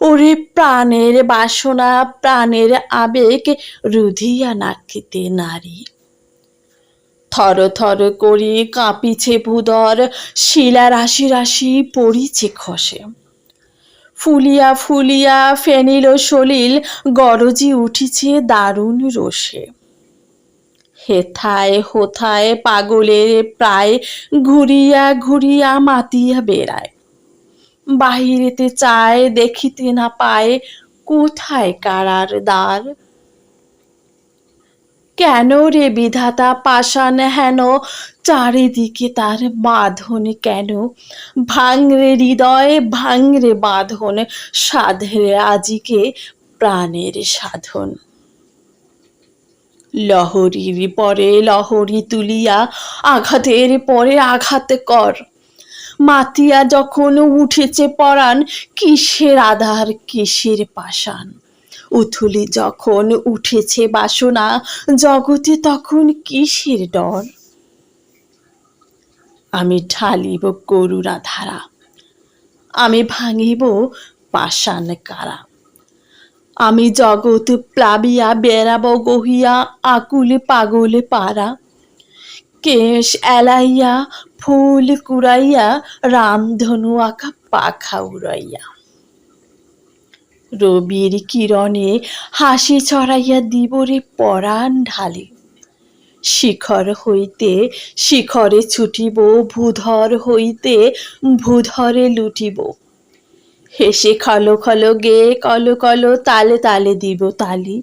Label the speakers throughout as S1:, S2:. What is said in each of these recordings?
S1: ওরে প্রাণের বাসনা, প্রাণের আবেগ, রুধিয়া নাকিতে নারী। থর থর করি কাঁপিছে ভূদর, শিলা রাশি রাশি পড়িছে খসে। ফুলিয়া ফুলিয়া ফেনিল সলিল, গরজি উঠিছে দারুণ রোষে। হেথায় হোথায় পাগলের প্রায় ঘুরিয়া ঘুরিয়া মাতিয়া বেড়ায়। বাহিরেতে চায়, দেখিতে না পায়, কোথায় কারার দ্বার? কেন রে বিধাতা পাষাণ হেন? চারিদিকে তার বাঁধন কেন? ভাঙরে হৃদয়, ভাঙরে বাঁধন, সাধরে আজিকে প্রাণের সাধন। লহরীর পরে লহরী তুলিয়া আঘাতের পরে আঘাত কর। মাতিয়া যখন উঠেছে পরাণ, কিসের আধার, কিসের পাষাণ? উথুলি যখন উঠেছে বাসনা, জগতে তখন কিসের ডর? আমি ঢালিব করুণা ধারা, আমি ভাঙিব পাষাণ কারা। আমি জগৎ প্লাবিয়া, বেড়াব গহিয়া, আকুলে পাগলে পারা। কেশ এলাইয়া ফুল কুড়াইয়া, রামধনু আঁকা পাখা উড়াইয়া। রবির কিরণে হাসি ছড়াইয়া দিবরে পরাণ ঢালে। শিখর হইতে শিখরে ছুটিব, ভূধর হইতে ভূধরে লুটিব। হেসে খলো খলো গে কলো কলো তালে তালে দিব তালি।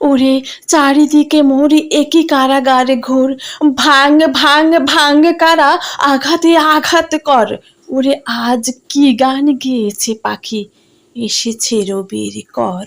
S1: ওরে, চারিদিকে মোর একই কারাগারে ঘোর। ভাঙ ভাঙ ভাঙ কারা, আঘাতে আঘাত কর। ওরে, আজ কি গান গেয়েছে পাখি? এসেছে রবির কর।